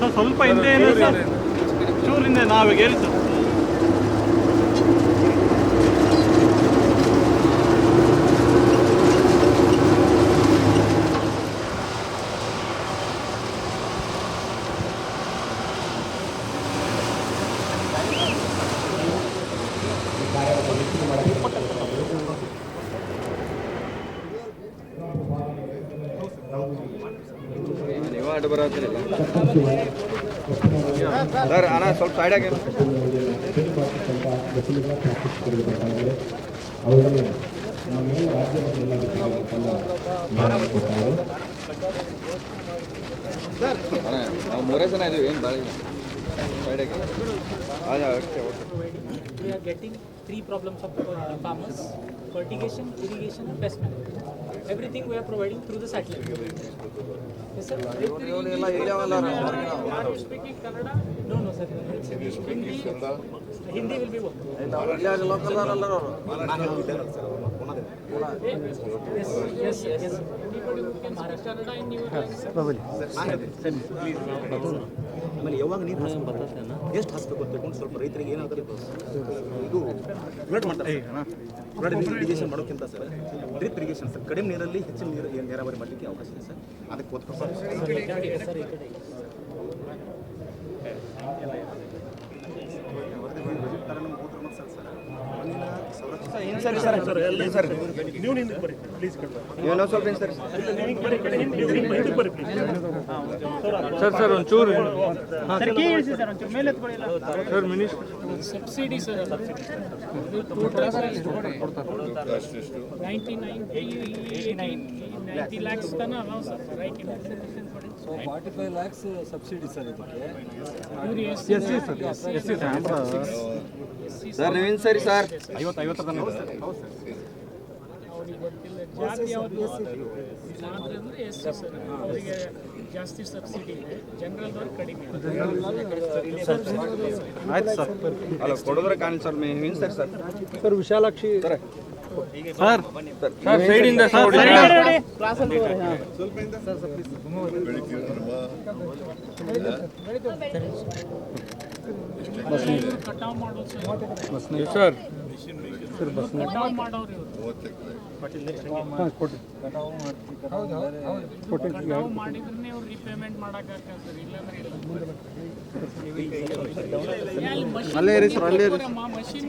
Sir ಸ್ವಲ್ಪ ಹಿಂದೆ ಏನು ಸರ್ ಚೂರು ಹಿಂದೆ ನಾವೀಗ ಹೇಳಿ ಸರ್ ನೀವು ಅಡ್ಡ ಬರತ್ತಿರಲ್ಲ ಸರ್ ಅಣ್ಣ ಸ್ವಲ್ಪ ಸೈಡಾಗಿ ಅಣ್ಣ ನಾವು ಮೂರೇ ಜನ ಇದೀವಿ ಏನು ಭಾಳ ಸೈಡಾಗಿ ಅದೇ ಅಷ್ಟೇ okay we are getting three problems of uh, farmers fertigation irrigation and pest management everything we are providing through the satellite. Yes sir. Are you speaking kannada no no sir. Hindi hindi will be working yes yes yes. Anybody who can speak kannada in your ಆಮೇಲೆ ಯಾವಾಗ ನೀರು ಹಾಸ್ಬೇಕು ಎಷ್ಟು ಹಾಸ್ಬೇಕು ಅಂತ ತಿಳ್ಕೊಂಡು ಸ್ವಲ್ಪ ರೈತರಿಗೆ ಏನಾದರೂ ಇದು ಫ್ಲಡ್ ಮಾಡ್ತಾರೆ ಫ್ಲಡ್ ಇರಿಗೇಷನ್ ಮಾಡೋಕ್ಕಿಂತ ಸರ್ ಡ್ರಿಪ್ ಇರಿಗೇಷನ್ ಸರ್ ಕಡಿಮೆ ನೀರಲ್ಲಿ ಹೆಚ್ಚಿನ ನೀರು ಏನ್ ನೀರಾವರಿ ಮಾಡಲಿಕ್ಕೆ ಅವಕಾಶ ಇದೆ ಸರ್. ಅದಕ್ಕೆ ಓದ್ಕೊಂಡು ಸರ್ ಸರ್ ಸರ್ ಸರ್ ಒಂಚೂರು sir sir sir minister subsidy sir sir so forty five lakhs subsidy sir ಇದಕ್ಕೆ C S S C sir ನೀವೇನು ಸರಿ ಸರ್ ಐವತ್ತು ಐವತ್ತರ ತನಕ ಇದೆ. ಅವ್ರಿಗೆ ಗೊತ್ತಿಲ್ಲ ಜಾತಿ ಯಾವುದು ಮಾತ್ರ ಅಂದರೆ ಎಸ್ ಸಿ ಸರ್ ಅವರಿಗೆ ಜಾಸ್ತಿ ಸಬ್ಸಿಡಿ ಇದೆ ಕಡಿಮೆ ಆಯ್ತು ಸರ್ ಅಲ್ಲ ಕೊಡೋದ್ರೆ ಕಾಣಿ ಸರ್ ನೀವೇನು ಸರಿ sir sir Vishalakshi sir sir side ಇಂದ ಸರ್ ಸರ್ ಸರ್. ಮಾಡಿದ್ರೆ ಇಲ್ಲಾಂದ್ರೆ ಇಲ್ಲ ಅಲ್ಲೇ ಇರಿ ಸರ್ ಅಲ್ಲೇ ಮಷಿನ್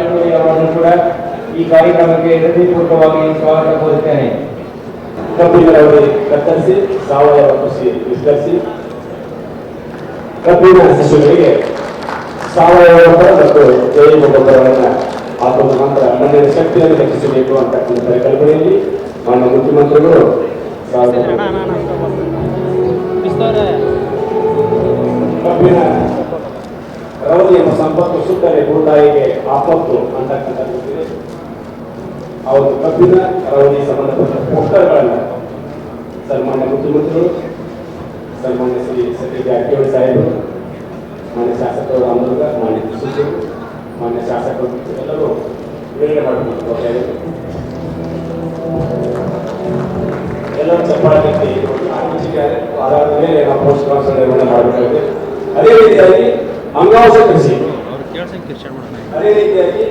ಕೊರಳೆ ಅವರನ್ನು ಕೂಡ ಈ ಕಾರ್ಯಕ್ರಮಕ್ಕೆ ಹೃದಯಪೂರ್ವಕವಾಗಿ ಸ್ವಾಗತ ಕೋರುತ್ತೇನೆ. ಕಬ್ಬಿಣರವರಿಗೆ ಕತ್ತರಿಸಿ ಸಾವಯವ ಕೃಷಿ ವಿಸ್ತರಿಸಿ. ಕಬ್ಬಿನ ಸಸ್ಯಗಳಿಗೆ ಸಾವಯವ ಗೊಬ್ಬರ ಮತ್ತು ಜೈವಿಕ ಗೊಬ್ಬರವನ್ನು ಹಾಕುವ ಮುಖಾಂತರ ಮಣ್ಣಿನ ಶಕ್ತಿಯನ್ನು ಹೆಚ್ಚಿಸಬೇಕು ಅಂತಕ್ಕಂಥ ಪರಿಕಲ್ಪನೆಯಲ್ಲಿ ಮಾನ್ಯ ಮುಖ್ಯಮಂತ್ರಿಗಳು ಕಬ್ಬಿನ ಎಂಬ ಸಂಪತ್ತು ಸುತ್ತಲೇ ಭೂತಾಯಿಗೆ ಆಪತ್ತು ಅಂತಕ್ಕಂಥದ್ದು ಅವರು ಕಬ್ಬಿನ ರೌದಿ ಸಂಬಂಧಪಟ್ಟ ಪೋಸ್ಟರ್ಗಳನ್ನು ಸನ್ಮಾನ್ಯ ಮುಖ್ಯಮಂತ್ರಿಗಳು ಸನ್ಮಾನ್ಯ ಶ್ರೀ ಸತೀಶ್ ಜಾರಕಿಹೊಳಿ ಸಾಹೇಬರು ಮಾನ್ಯ ಶಾಸಕರು ರಾಮದುರ್ಗ, ಮಾನ್ಯ ಸಚಿವರು ಮಾನ್ಯ ಶಾಸಕರು ಎಲ್ಲರೂ ಬಿಡುಗಡೆ ಮಾಡಿಕೊಂಡು ಎಲ್ಲರೂ ಚಪ್ಪಾಳೆ ಆರಂಭಿಸಿದ್ದಾರೆ ಮೇಲೆ ನಾವು ಪೋಸ್ಟ್ ಅದೇ ರೀತಿಯಾಗಿ ಅಂಗಾಂಶ ಕೃಷಿ ಅದೇ ರೀತಿಯಾಗಿ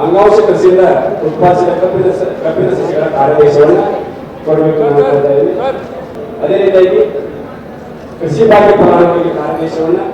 ಅಂಗಾಂಶ ಕೃಷಿಯಿಂದ ಉತ್ಪಾದಿಸಿದ ಕಬ್ಬಿನ ಕಬ್ಬಿನ ಸಸ್ಯಗಳ ಕಾರ್ಯದೇಶವನ್ನು ಕೊಡಬೇಕು. ಅದೇ ರೀತಿಯಾಗಿ ಕೃಷಿ ಭಾಗ್ಯ ಫಲಾನುಭವಿಗೆ ಕಾರ್ಯದೇಶವನ್ನು